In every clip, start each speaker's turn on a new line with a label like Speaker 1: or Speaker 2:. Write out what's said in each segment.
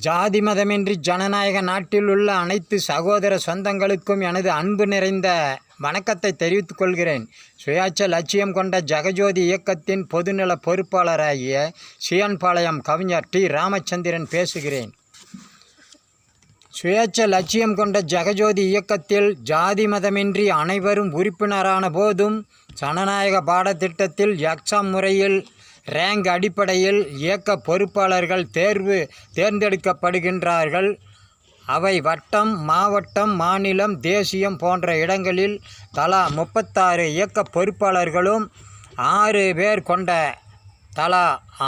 Speaker 1: ஜாதி மதமின்றி ஜனநாயக நாட்டில் உள்ள அனைத்து சகோதர சொந்தங்களுக்கும் எனது அன்பு நிறைந்த வணக்கத்தை தெரிவித்துக் கொள்கிறேன். சுயாட்ச லட்சியம் கொண்ட ஜெகஜோதி இயக்கத்தின் பொதுநல பொறுப்பாளராகிய சியான்பாளையம் கவிஞர் டி. ராமச்சந்திரன் பேசுகிறேன். சுயேட்ச லட்சியம் கொண்ட ஜெகஜோதி இயக்கத்தில் ஜாதி மதமின்றி அனைவரும் உறுப்பினரான போதும் ஜனநாயக பாடத்திட்டத்தில் எக்ஸாம் முறையில் ரேங்க் அடிப்படையில் இயக்க பொறுப்பாளர்கள் தேர்வு தேர்ந்தெடுக்கப்படுகின்றார்கள். அவை வட்டம் மாவட்டம் மாநிலம் தேசியம் போன்ற இடங்களில் தலா முப்பத்தாறு இயக்க பொறுப்பாளர்களும் ஆறு பேர் கொண்ட தலா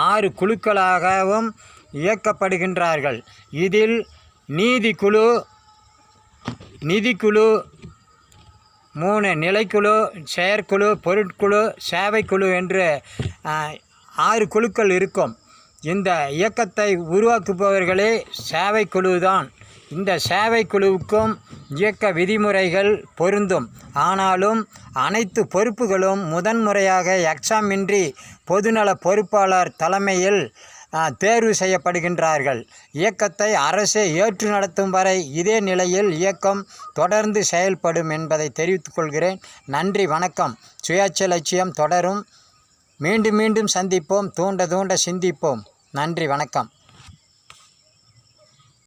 Speaker 1: ஆறு குழுக்களாகவும் இயக்கப்படுகின்றார்கள். இதில் நீதிக்குழு நிதிக்குழு மூணு நிலைக்குழு செயற்குழு பொருட்குழு சேவைக்குழு என்று ஆறு குழுக்கள் இருக்கும். இந்த இயக்கத்தை உருவாக்குபவர்களே சேவை தான் இந்த சேவை குழுவுக்கும் இயக்க விதிமுறைகள் பொருந்தும். ஆனாலும் அனைத்து பொறுப்புகளும் முதன்முறையாக எக்ஸாம் இன்றி பொதுநல பொறுப்பாளர் தலைமையில் தேர்வு செய்யப்படுகின்றார்கள். இயக்கத்தை அரசே ஏற்று நடத்தும் வரை இதே நிலையில் இயக்கம் தொடர்ந்து செயல்படும் என்பதை தெரிவித்துக் கொள்கிறேன். நன்றி வணக்கம். சுயாட்சி லட்சியம் தொடரும். மீண்டும் மீண்டும் சந்திப்போம். தூண்ட தூண்ட சிந்திப்போம். நன்றி வணக்கம்.